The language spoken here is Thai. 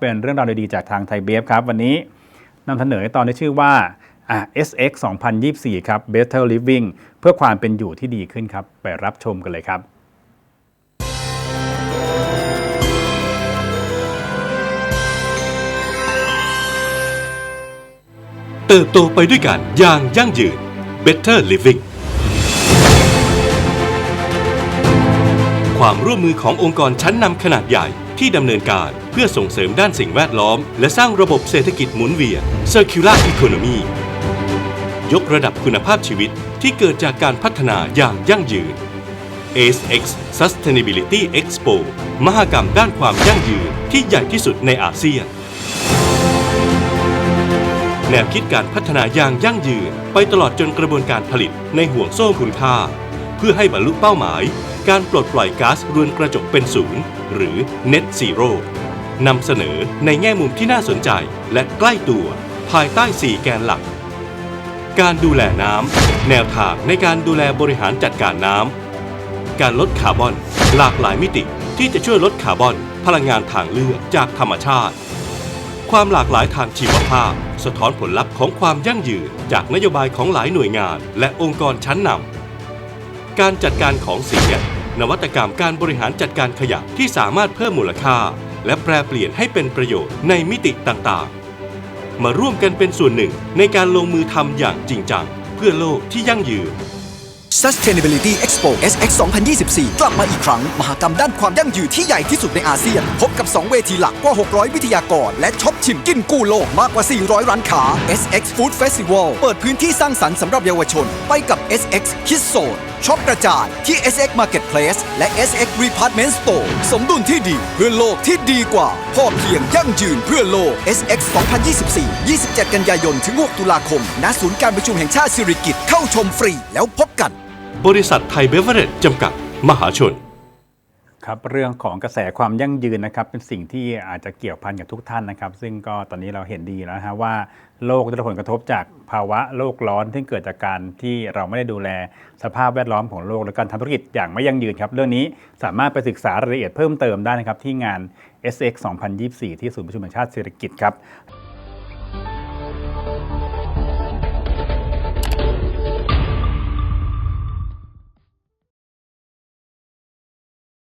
เป็นเรื่องราวดีๆจากทางไทยเบฟครับ วันนี้นำเสนอตอนที่ชื่อว่าอะ SX 2024 ครับ Better Living เพื่อความเป็นอยู่ที่ดีขึ้นครับ ไปรับชมกันเลยครับเติบโตไปด้วยกันอย่างยั่งยืน Better Living ความร่วมมือขององค์กรชั้นนำขนาดใหญ่ที่ดำเนินการเพื่อส่งเสริมด้านสิ่งแวดล้อม และสร้างระบบเศรษฐกิจหมุนเวียน Circular Economy ยกระดับคุณภาพชีวิตที่เกิดจากการพัฒนาอย่างยั่งยืน ASX Sustainability Expo มหกรรมด้านความยั่งยืนที่ใหญ่ที่สุดในอาเซียน แนวคิดการพัฒนาอย่างยั่งยืน ไปตลอดจนกระบวนการผลิตในห่วงโซ่คุณค่า เพื่อให้บรรลุเป้าหมาย การปลดปล่อยก๊าซเรือนกระจกเป็นศูนย์หรือ Net Zero นำเสนอในแง่มุมที่น่าสนใจและใกล้ตัว ภายใต้ 4 แกนหลัก การดูแลน้ำแนวทางในการดูแลบริหารจัดการน้ำการลดคาร์บอน หลากหลายมิติที่จะช่วยลดคาร์บอน พลังงานทางเลือกจากธรรมชาติ ความหลากหลายทางชีวภาพ สะท้อนผลลัพธ์ของความยั่งยืนจากนโยบายของหลายหน่วยงาน และองค์กรชั้นนำ การจัดการของเสีย นวัตกรรมการบริหารจัดการขยะที่สามารถเพิ่มมูลค่า และแปลเปลี่ยนให้เป็นประโยชน์ในมิติต่างๆ มาร่วมกันเป็นส่วนหนึ่งในการลงมือทำอย่างจริงจัง เพื่อโลกที่ยั่งยืน Sustainability Expo SX 2024 กลับมาอีกครั้ง มหากรรมด้านความยั่งยืนที่ใหญ่ที่สุดในอาเซียน พบกับ 2 เวทีหลักกว่า 600 วิทยากร และช็อปชิมกินกู้โลกมากกว่า 400 ร้านค้า SX Food Festival เปิดพื้นที่สร้างสรรค์สำหรับเยาวชน ไปกับ SX Kids Zone ช็อปกระจายที่ SX Marketplace และ SX Department Store สมดุลที่ดีเพื่อโลกที่ดีกว่า พ่อเพียงยั่งยืนเพื่อโลก SX 2024 27 กันยายน ถึง 6 ตุลาคม ณ ศูนย์การประชุมแห่งชาติสิริกิติ์เข้าชมฟรีแล้วพบกัน บริษัทไทยเบเวอเรจจำกัด มหาชน ครับเรื่องของกระแสความยั่งยืนนะครับเป็นสิ่งที่อาจจะเกี่ยวพันกับทุกท่านนะครับ ซึ่งก็ตอนนี้เราเห็นดีแล้วฮะว่าโลกได้รับผลกระทบจากภาวะโลกร้อนที่เกิดจากการที่เราไม่ได้ดูแลสภาพแวดล้อมของโลกและการทำธุรกิจอย่างไม่ยั่งยืนครับ เรื่องนี้สามารถไปศึกษารายละเอียดเพิ่มเติมได้นะครับที่งาน SX 2024 ที่ศูนย์ประชุมแห่งชาติเศรษฐกิจครับ